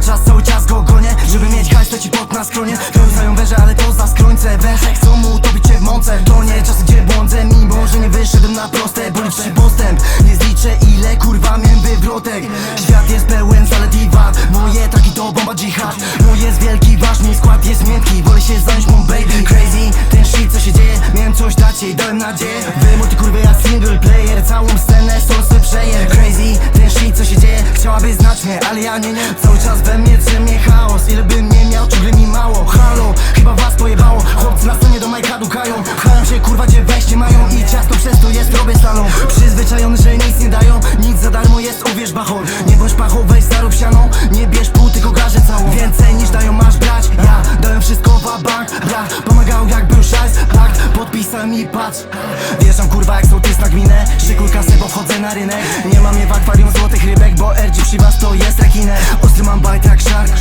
Czas, cały czas go gonię. Żeby mieć hajs, to ci pot na skronie. Kręcają węże, ale to za skrońce Węże chcą mu utopić cię w mące. To nie czas, gdzie błądzę. Mimo, że nie wyszedłem na proste Bo liczy postęp. Nie zliczę ile kurwa miałem wywrotek. Świat jest pełen zalet i wad. Moje taki to bomba dżihad Mój jest wielki, ważny skład jest miękki. Wolę się zająć mą baby. Crazy, ten shit co się dzieje. Miałem coś dać jej, dałem nadzieję. Wy multi kurwy jak single player Całą Ale ja nie, nie Cały czas we mnie trzymie chaos. Ile bym nie miał, ciągle mi mało. Halo, chyba was pojebało. Chłopcy na scenie do majka dukają. Pchają się kurwa gdzie wejście mają. I ciasto przez to jest, robię slalom Przyzwyczajony, że nic nie dają. Nic za darmo jest, uwierz bachor. Nie bądź pachą, weź zarób sianą Nie bierz pół, tylko garzę całą. Więcej niż dają masz brać. Ja dałem wszystko w bank Brat pomagał jak był szajs Pakt podpisałem i patrz. Wjeżdżam kurwa jak sołtys na gminę Szykuj kasę, bo wchodzę na rynek Nie mam je w akwarium złotych rybek Bo RG przy was to mam bajt jak szark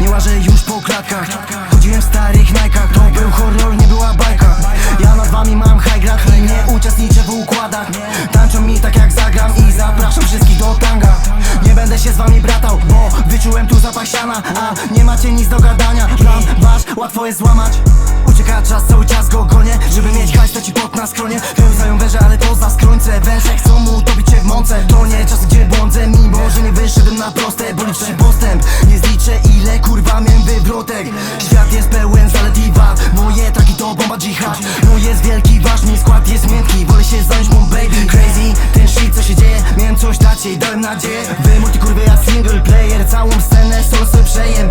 Nie łażę już po klatkach. Chodziłem w starych najkach To był horror, nie była bajka. Ja nad wami mam high grad I nie uczestniczę w układach. Tańczą mi tak jak zagram I zapraszam wszystkich do tanga. Nie będę się z wami bratał Bo wyczułem tu zapach siana A nie macie nic do gadania. Plan wasz, łatwo jest złamać. Ucieka czas, cały czas go gonię. Żeby mieć hajs, to ci pot na skronie. Pełzają węże, ale to za skrońce Węże chcą mu utopić cię w mące. To nie czas, błądzę Mimo, że nie wyszedłem na proste Bo liczę postęp. Nie zliczę ile kurwa miałem wywrotek. Świat jest pełen zalet i wad Moje taki to bomba dżihad. Mój jest wielki, ważny skład jest miękki. Wolę się zająć mą baby Crazy, ten shit co się dzieje. Miałem coś dać jej, dałem nadzieję. Wy multi kurwy jak single player. Całą scenę solsy przejem